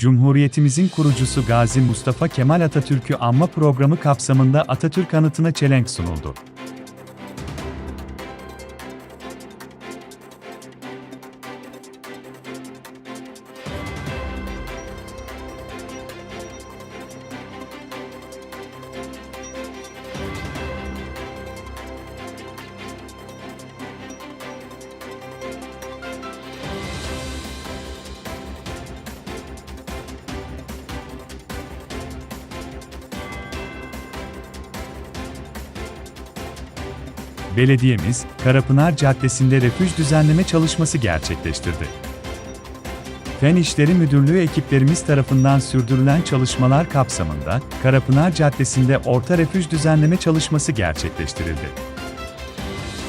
Cumhuriyetimizin kurucusu Gazi Mustafa Kemal Atatürk'ü anma programı kapsamında Atatürk anıtına çelenk sunuldu. Belediyemiz, Karapınar Caddesi'nde refüj düzenleme çalışması gerçekleştirdi. Fen İşleri Müdürlüğü ekiplerimiz tarafından sürdürülen çalışmalar kapsamında, Karapınar Caddesi'nde orta refüj düzenleme çalışması gerçekleştirildi.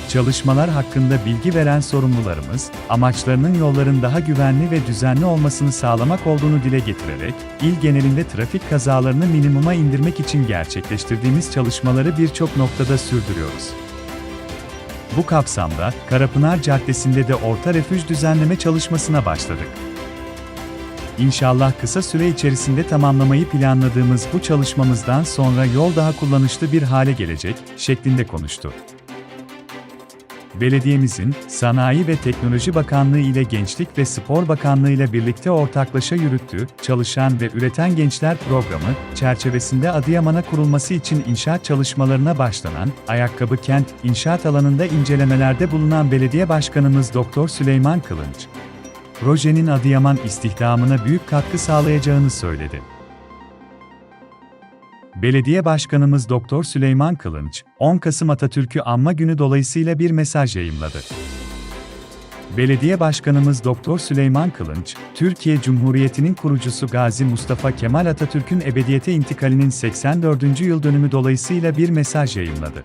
Çalışmalar hakkında bilgi veren sorumlularımız, amaçlarının yolların daha güvenli ve düzenli olmasını sağlamak olduğunu dile getirerek, il genelinde trafik kazalarını minimuma indirmek için gerçekleştirdiğimiz çalışmaları birçok noktada sürdürüyoruz. Bu kapsamda, Karapınar Caddesi'nde de orta refüj düzenleme çalışmasına başladık. İnşallah kısa süre içerisinde tamamlamayı planladığımız bu çalışmamızdan sonra yol daha kullanışlı bir hale gelecek, şeklinde konuştu. Belediyemizin, Sanayi ve Teknoloji Bakanlığı ile Gençlik ve Spor Bakanlığı ile birlikte ortaklaşa yürüttüğü Çalışan ve Üreten Gençler Programı çerçevesinde Adıyaman'a kurulması için inşaat çalışmalarına başlanan Ayakkabı Kent inşaat alanında incelemelerde bulunan Belediye Başkanımız Doktor Süleyman Kılınç, projenin Adıyaman istihdamına büyük katkı sağlayacağını söyledi. Belediye Başkanımız Doktor Süleyman Kılınç, 10 Kasım Atatürk'ü anma günü dolayısıyla bir mesaj yayımladı. Belediye Başkanımız Doktor Süleyman Kılınç, Türkiye Cumhuriyeti'nin kurucusu Gazi Mustafa Kemal Atatürk'ün ebediyete intikalinin 84. yıl dönümü dolayısıyla bir mesaj yayımladı.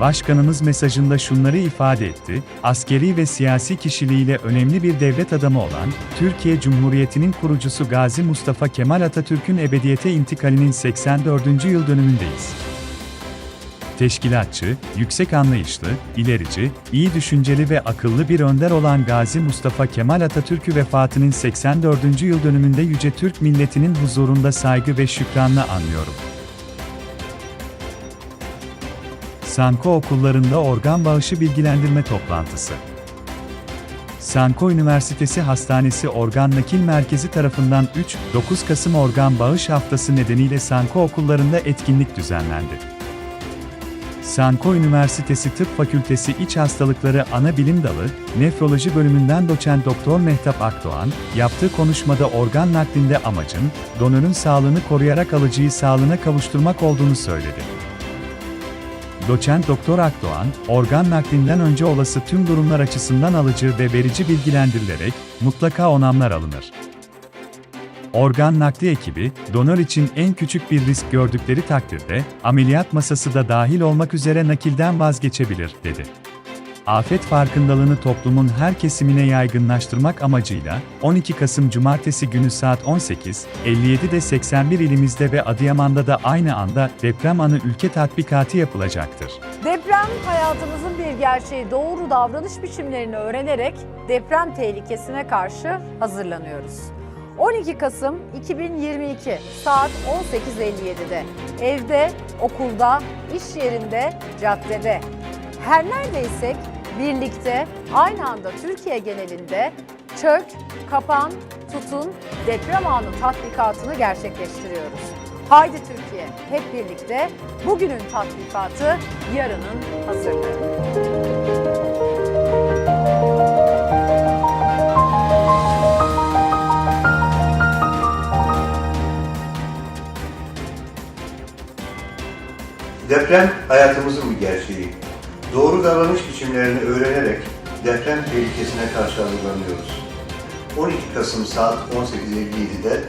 Başkanımız mesajında şunları ifade etti, askeri ve siyasi kişiliğiyle önemli bir devlet adamı olan, Türkiye Cumhuriyeti'nin kurucusu Gazi Mustafa Kemal Atatürk'ün ebediyete intikalinin 84. yıl dönümündeyiz. Teşkilatçı, yüksek anlayışlı, ilerici, iyi düşünceli ve akıllı bir önder olan Gazi Mustafa Kemal Atatürk'ü vefatının 84. yıl dönümünde Yüce Türk milletinin huzurunda saygı ve şükranla anıyorum. Sanko okullarında organ bağışı bilgilendirme toplantısı. Sanko Üniversitesi Hastanesi Organ Nakil Merkezi tarafından 3-9 Kasım Organ Bağış Haftası nedeniyle Sanko okullarında etkinlik düzenlendi. Sanko Üniversitesi Tıp Fakültesi İç Hastalıkları Ana Bilim Dalı, Nefroloji bölümünden doçent Doktor Mehtap Akdoğan, yaptığı konuşmada organ naklinde amacın, donörün sağlığını koruyarak alıcıyı sağlığına kavuşturmak olduğunu söyledi. Doçent Doktor Akdoğan, organ naklinden önce olası tüm durumlar açısından alıcı ve verici bilgilendirilerek mutlaka onamlar alınır. Organ nakli ekibi, donör için en küçük bir risk gördükleri takdirde, ameliyat masası da dahil olmak üzere nakilden vazgeçebilir, dedi. Afet farkındalığını toplumun her kesimine yaygınlaştırmak amacıyla 12 Kasım Cumartesi günü saat 18.57'de 81 ilimizde ve Adıyaman'da da aynı anda deprem anı ülke tatbikatı yapılacaktır. Deprem hayatımızın bir gerçeği doğru davranış biçimlerini öğrenerek deprem tehlikesine karşı hazırlanıyoruz. 12 Kasım 2022 saat 18.57'de evde, okulda, iş yerinde, caddede her neredeysek birlikte aynı anda Türkiye genelinde çök, kapan, tutun, deprem anı tatbikatını gerçekleştiriyoruz. Haydi Türkiye hep birlikte bugünün tatbikatı yarının hazırlığı. Deprem hayatımızın bir gerçeği. Doğru davranış biçimlerini öğrenerek deprem tehlikesine karşı hazırlanıyoruz. 12 Kasım saat 18.57'de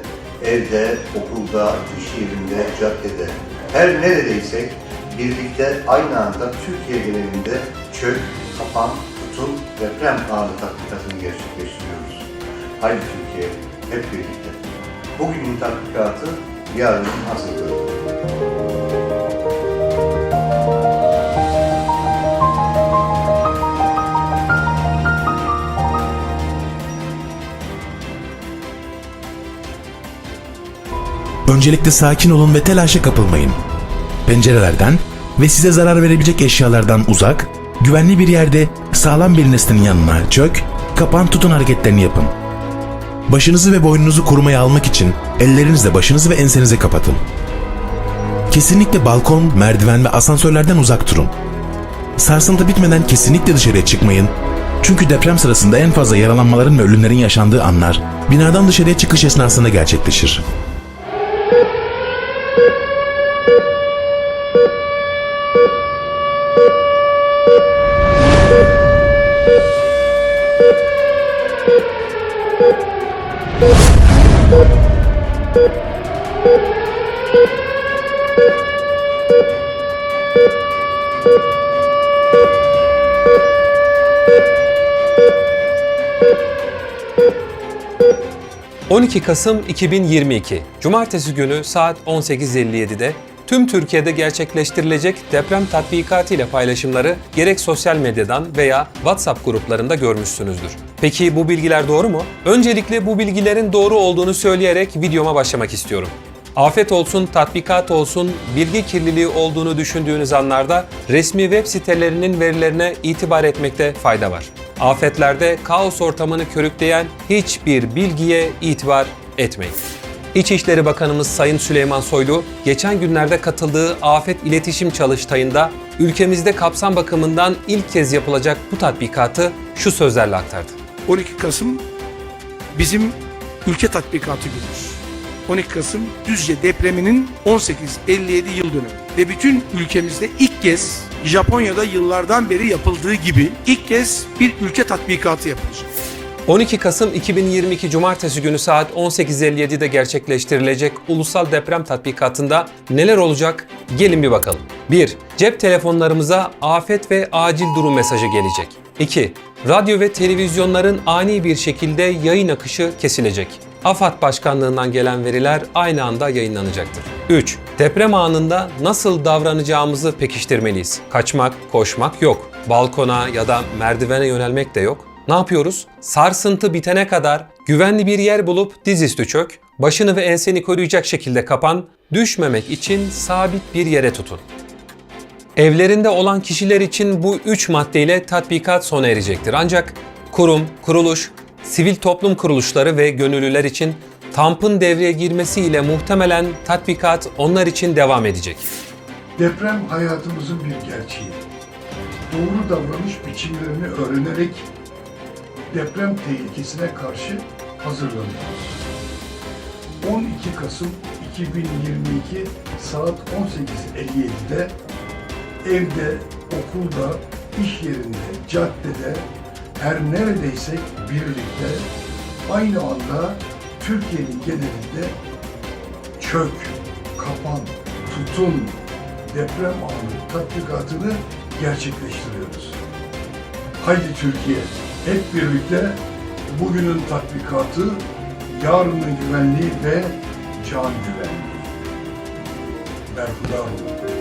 evde, okulda, iş yerinde, caddede, her neredeysek birlikte aynı anda Türkiye genelinde çök, kapan, tutun, deprem anı tatbikatını gerçekleştiriyoruz. Haydi Türkiye, hep birlikte. Bugünün tatbikatı, yarının hazırlığı. Öncelikle sakin olun ve telaşa kapılmayın. Pencerelerden ve size zarar verebilecek eşyalardan uzak, güvenli bir yerde sağlam bir nesnenin yanına çök, kapan tutun hareketlerini yapın. Başınızı ve boynunuzu korumaya almak için ellerinizle başınızı ve ensenize kapatın. Kesinlikle balkon, merdiven ve asansörlerden uzak durun. Sarsıntı bitmeden kesinlikle dışarıya çıkmayın. Çünkü deprem sırasında en fazla yaralanmaların ve ölümlerin yaşandığı anlar binadan dışarıya çıkış esnasında gerçekleşir. – 12 Kasım 2022 Cumartesi günü saat 18.57'de tüm Türkiye'de gerçekleştirilecek deprem tatbikatı ile paylaşımları gerek sosyal medyadan veya WhatsApp gruplarında görmüşsünüzdür. Peki bu bilgiler doğru mu? Öncelikle bu bilgilerin doğru olduğunu söyleyerek videoma başlamak istiyorum. Afet olsun, tatbikat olsun, bilgi kirliliği olduğunu düşündüğünüz anlarda resmi web sitelerinin verilerine itibar etmekte fayda var. Afetlerde kaos ortamını körükleyen hiçbir bilgiye itibar etmeyin. İçişleri Bakanımız Sayın Süleyman Soylu, geçen günlerde katıldığı afet iletişim çalıştayında ülkemizde kapsam bakımından ilk kez yapılacak bu tatbikatı şu sözlerle aktardı. 12 Kasım bizim ülke tatbikatı günümüz. 12 Kasım Düzce depreminin 18-57 yıl dönümü ve bütün ülkemizde ilk kez Japonya'da yıllardan beri yapıldığı gibi ilk kez bir ülke tatbikatı yapılacak. 12 Kasım 2022 Cumartesi günü saat 18.57'de gerçekleştirilecek ulusal deprem tatbikatında neler olacak? Gelin bir bakalım. 1. Cep telefonlarımıza afet ve acil durum mesajı gelecek. 2. Radyo ve televizyonların ani bir şekilde yayın akışı kesilecek. AFAD Başkanlığından gelen veriler aynı anda yayınlanacaktır. 3. Deprem anında nasıl davranacağımızı pekiştirmeliyiz. Kaçmak, koşmak yok. Balkona ya da merdivene yönelmek de yok. Ne yapıyoruz? Sarsıntı bitene kadar güvenli bir yer bulup dizüstü çök, başını ve enseni koruyacak şekilde kapan, düşmemek için sabit bir yere tutun. Evlerinde olan kişiler için bu üç maddeyle tatbikat sona erecektir. Ancak kurum, kuruluş, sivil toplum kuruluşları ve gönüllüler için TAMP'ın devreye girmesiyle muhtemelen tatbikat onlar için devam edecek. Deprem hayatımızın bir gerçeği. Doğru davranış biçimlerini öğrenerek deprem tehlikesine karşı hazırlanıyoruz. 12 Kasım 2022 saat 18.57'de evde, okulda, iş yerinde, caddede her neredeysek birlikte aynı anda Türkiye'nin genelinde çök, kapan, tutun deprem anı tatbikatını gerçekleştiriyoruz. Haydi Türkiye, hep birlikte bugünün tatbikatı, yarının güvenliği ve can güvenliği. Berhudar olun.